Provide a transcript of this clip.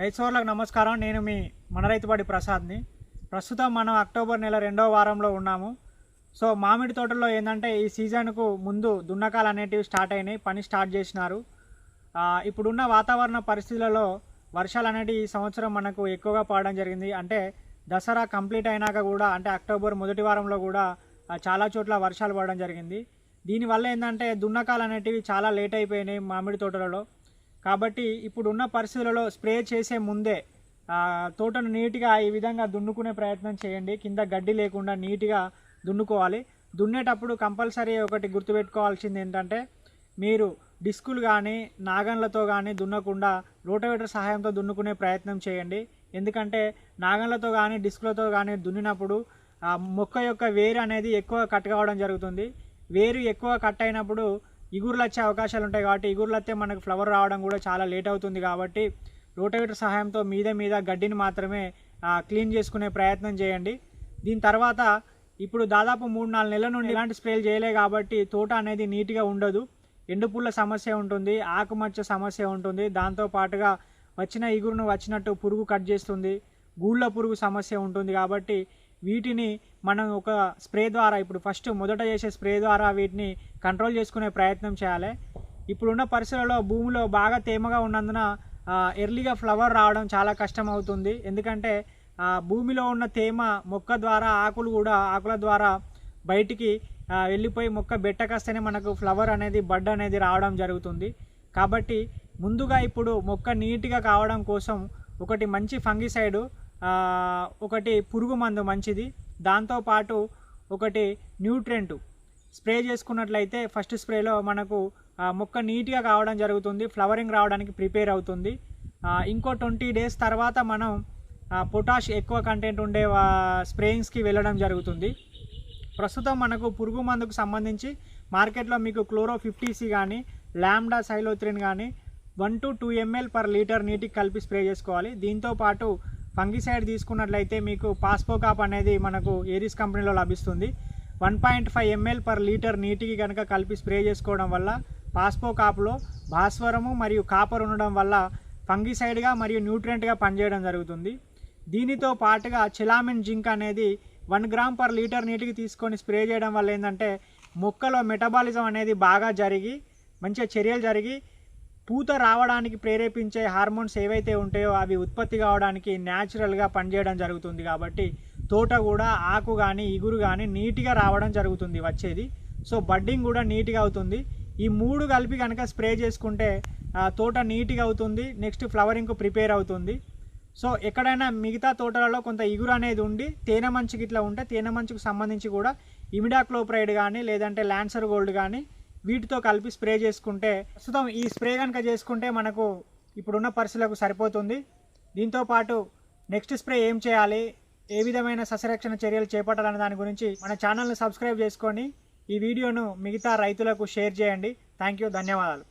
రైతు సోదరులకు నమస్కారం. నేను మీ మన రైతుపాటి ప్రసాద్ని. ప్రస్తుతం మనం అక్టోబర్ నెల రెండవ వారంలో ఉన్నాము. సో మామిడి తోటలో ఏంటంటే ఈ సీజన్కు ముందు దున్నకాలు అనేటివి స్టార్ట్ అయినాయి. పని స్టార్ట్ చేసినారు. ఇప్పుడున్న వాతావరణ పరిస్థితులలో వర్షాలు అనేటివి ఈ సంవత్సరం మనకు ఎక్కువగా పడడం జరిగింది. అంటే దసరా కంప్లీట్ అయినాక కూడా అంటే అక్టోబర్ మొదటి వారంలో కూడా చాలా చోట్ల వర్షాలు పడడం జరిగింది. దీనివల్ల ఏంటంటే దున్నకాలు అనేటివి చాలా లేట్ అయిపోయినాయి మామిడి తోటలలో. కాబట్టి ఇప్పుడున్న పరిస్థితులలో స్ప్రే చేసే ముందే తోటను నీట్గా ఈ విధంగా దున్నుకునే ప్రయత్నం చేయండి. కింద గడ్డి లేకుండా నీట్గా దున్నుకోవాలి. దున్నేటప్పుడు కంపల్సరీ ఒకటి గుర్తుపెట్టుకోవాల్సింది ఏంటంటే మీరు డిస్కులు కానీ నాగన్లతో కానీ దున్నకుండా రోటవేటర్ సహాయంతో దున్నుకునే ప్రయత్నం చేయండి. ఎందుకంటే నాగన్లతో కానీ డిస్కులతో కానీ దున్నినప్పుడు మొక్క యొక్క వేరు అనేది ఎక్కువ కట్ కావడం జరుగుతుంది. వేరు ఎక్కువ కట్ అయినప్పుడు ఇగురులు వచ్చే అవకాశాలు ఉంటాయి కాబట్టి ఇగురులు వస్తే మనకు ఫ్లవర్ రావడం కూడా చాలా లేట్ అవుతుంది కాబట్టి రోటవేటర్ సహాయంతో మీద మీద గడ్డిని మాత్రమే క్లీన్ చేసుకునే ప్రయత్నం చేయండి. దీని తర్వాత ఇప్పుడు దాదాపు మూడు నాలుగు నెలల నుండి ఇలాంటి స్ప్రేలు చేయలే కాబట్టి తోట అనేది నీట్గా ఉండదు. ఎండుపుల్ల సమస్య ఉంటుంది ఆకుమచ్చ సమస్య ఉంటుంది. దాంతో పాటుగా వచ్చిన ఇగురును వచ్చినట్టు పురుగు కట్ చేస్తుంది గూళ్ళ పురుగు సమస్య ఉంటుంది కాబట్టి వీటిని మనం ఒక స్ప్రే ద్వారా ఇప్పుడు ఫస్ట్ మొదట చేసే స్ప్రే ద్వారా వీటిని కంట్రోల్ చేసుకునే ప్రయత్నం చేయాలి. ఇప్పుడున్న పరిస్థితుల్లో భూమిలో బాగా తేమగా ఉన్నందున ఎర్లీగా ఫ్లవర్ రావడం చాలా కష్టం అవుతుంది ఎందుకంటే భూమిలో ఉన్న తేమ మొక్క ద్వారా ఆకులు కూడా ఆకుల ద్వారా బయటికి వెళ్ళిపోయి మొక్క బెట్టకస్తేనే మనకు ఫ్లవర్ అనేది బడ్ అనేది రావడం జరుగుతుంది. కాబట్టి ముందుగా ఇప్పుడు మొక్క నీట్గా కావడం కోసం ఒకటి మంచి ఫంగిసైడు ఒకటి పురుగు మందు మంచిది. దాంతోపాటు ఒకటి న్యూట్రెంట్. స్ప్రే చేసుకున్నట్లయితే ఫస్ట్ స్ప్రేలో మనకు మొక్క నీట్గా కావడం జరుగుతుంది. ఫ్లవరింగ్ రావడానికి ప్రిపేర్ అవుతుంది. ఇంకో ట్వంటీ డేస్ తర్వాత మనం పొటాష్ ఎక్కువ కంటెంట్ ఉండే స్ప్రేయింగ్స్కి వెళ్ళడం జరుగుతుంది. ప్రస్తుతం మనకు పురుగు మందుకు సంబంధించి మార్కెట్లో మీకు క్లోరో ఫిఫ్టీసీ కానీ ల్యాండా సైలోత్రిన్ కానీ one to two ml per litre నీటికి కలిపి స్ప్రే చేసుకోవాలి. దీంతో పాటు ఫంగిసైడ్ తీసుకున్నట్లయితే మీకు పాస్పోకాప్ అనేది మనకు ఏరిస్ కంపెనీలో లభిస్తుంది. One point five ml per litre నీటికి కనుక కలిపి స్ప్రే చేసుకోవడం వల్ల పాస్పో కాప్లో భాస్వరము మరియు కాపర్ ఉండడం వల్ల ఫంగిసైడ్గా మరియు న్యూట్రియంట్గా పనిచేయడం జరుగుతుంది. దీనితో పాటుగా చిలామిన్ జింక్ అనేది వన్ గ్రామ్ పర్ లీటర్ నీటికి తీసుకొని స్ప్రే చేయడం వల్ల ఏంటంటే మొక్కలో మెటబాలిజం అనేది బాగా జరిగి మంచిగా చర్యలు జరిగి పూత రావడానికి ప్రేరేపించే హార్మోన్స్ ఏవైతే ఉంటాయో అవి ఉత్పత్తి కావడానికి న్యాచురల్గా పనిచేయడం జరుగుతుంది కాబట్టి తోట కూడా ఆకు కానీ ఇగురు కానీ నీట్గా రావడం జరుగుతుంది వచ్చేది. సో బడ్డింగ్ కూడా నీట్గా అవుతుంది. ఈ మూడు కలిపి కనుక స్ప్రే చేసుకుంటే తోట నీట్గా అవుతుంది. నెక్స్ట్ ఫ్లవరింగ్కు ప్రిపేర్ అవుతుంది. సో ఎక్కడైనా మిగతా తోటలలో కొంత ఇగురు అనేది ఉండి తేనె మంచుకి ఇట్లా ఉంటే తేనె మంచుకు సంబంధించి కూడా ఇమిడాక్లోప్రైడ్ కానీ లేదంటే ల్యాన్సర్ గోల్డ్ కానీ వీటితో కలిపి స్ప్రే చేసుకుంటే ప్రస్తుతం ఈ స్ప్రే కనుక చేసుకుంటే మనకు ఇప్పుడున్న పరిస్థితులకు సరిపోతుంది. దీంతో పాటు నెక్స్ట్ స్ప్రే ఏం చేయాలి ఏ విధమైన సస్యరక్షణ చర్యలు చేపట్టాలనే దాని గురించి మన ఛానల్ని సబ్స్క్రైబ్ చేసుకొని ఈ వీడియోను మిగతా రైతులకు షేర్ చేయండి. థ్యాంక్ యూ ధన్యవాదాలు.